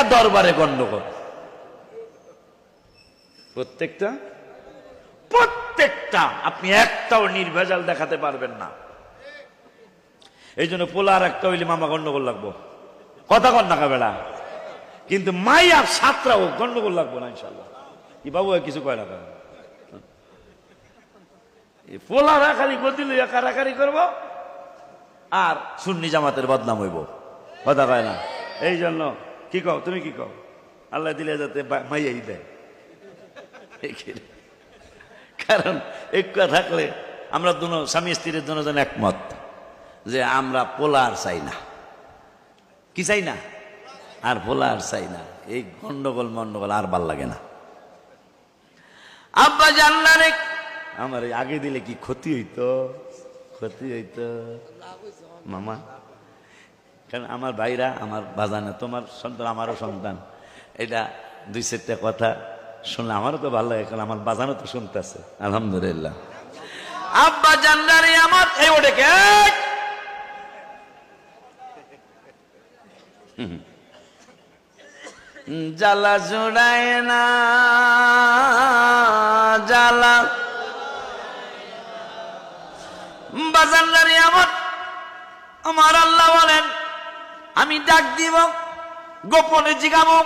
প্রত্যেকটা দরবারে গন্ডগোল। প্রত্যেকটা? প্রত্যেকটা। আপনি একটাও নির্ভেজাল দেখাতে পারবেন না। এই জন্য পোলার একটা হইলে মামা গন্ডগোল লাগবো। কথা কন না বেড়া কিন্তু মাইয়ার সাতটাও গন্ডগোল লাগবো না ইনশাল্লাহ কি বাবু কিছু কয় না পোলারা খালি গতি লইয়া করব, আর সুন্নি জামাতের বদনাম হইব। কথা কয় না? এই জন্য কি কও, তুমি কি কও? আল্লাহ দিলে যাতে মাইয়াই দেয়? কারণ একটা থাকলে আমরা দুনো, স্বামী স্ত্রীর দুজন একমত যে আমরা পোলার চাই না। কি চাই না? আর পোলার চাই না। এই গন্ডগোল, মন্ডগোল আর ভালো লাগে না। আব্বা জানলা রে আমার আগে দিলে কি ক্ষতি হইতো? ক্ষতি হইতো। মামা কারণ আমার ভাইরা, আমার বাজানা, তোমার সন্তান, আমারও সন্তান। এটা দুই চারটা কথা শুনলে আমারও তো ভালো লাগে, কারণ আমার বাজানো তো শুনতেছে, আলহামদুলিল্লাহ। আব্বা জান্নারে আমার, এই ওটা কে? জ্বালা জোড়ায় না জ্বালা বাজান্নারে আমার আমার আল্লাহ বলেন আমি ডাক দিব, গোপনে জিগাবো,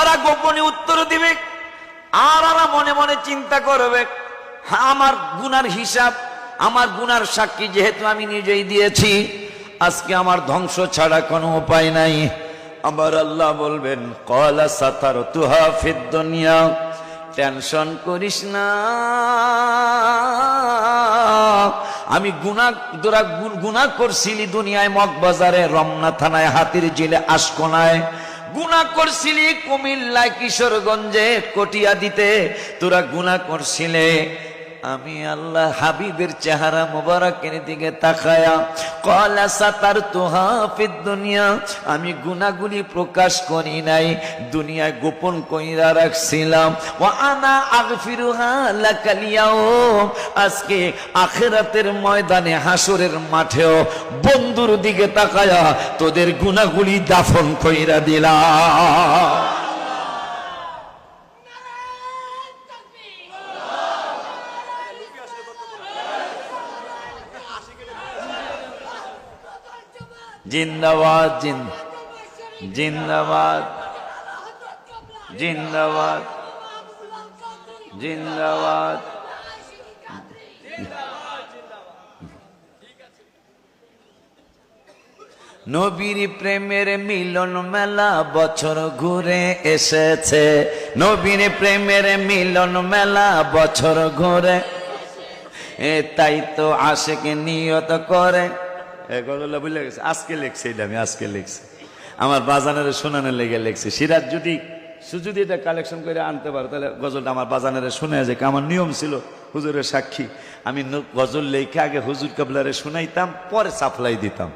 ওরা গোপনে উত্তর দিবে, আর ওরা মনে মনে চিন্তা করবে, আমার গুনার হিসাব, আমার গুনার সাক্ষী যেহেতু আমি নিজেই দিয়েছি, আজকে আমার ধ্বংস ছাড়া কোনো উপায় নাই। আমার আল্লাহ বলবেন, কলা সাতার তুহা ফিদ দুনিয়া, টেনশন করিস না। আমি গুনা তোরা গুনা করছিলি দুনিয়ায় মগবাজারে, রমনা থানায়, হাতির জেলে আসকোনায় গুনা করছিলি কুমিল্লায়, কিশোরগঞ্জে কটিয়া দিতে তোরা গুনা করছিলে। আমি আল্লাহ হাবিবের চেহারা মুবারকের দিকে তাকায়া, কলা সাতার তোহা ফিদ দুনিয়া। আমি গুনাগুলি প্রকাশ করি নাই দুনিয়ায় গোপন কইরা রাখছিলাম। ও আনা আগফিরু আগফিরুহা লাকালিয়াও আজকে আখেরাতের ময়দানে হাসরের মাঠেও বন্ধুর দিকে তাকায়া তোদের গুনাগুলি দাফন কইরা দিলাম। জিন্দাবাদ, জিন্দ জিন্দাবাদ। জিন্দাবাদ। জিন্দাবাদ। নবীর প্রেমের মিলন মেলা বছর ঘুরে এসেছে। নবীর প্রেমের মিলন মেলা বছর ঘুরে। এ তাই তো আশেকে নিয়ত করে। এ বুঝলে গেছে, আজকে লিখছি এটা আমি, আজকে লিখছি। আমার বাজানের শোনানোর লেগে লিখছি। সিরাজ যদি যদি এটা কালেকশন করে আনতে পারো, তাহলে গজলটা আমার বাজানের শুনে যে আমার নিয়ম ছিল হুজুরের সাক্ষী। আমি গজল লেখে আগে হুজুর কাবলারে শুনাইতাম, পরে সাপ্লাই দিতাম।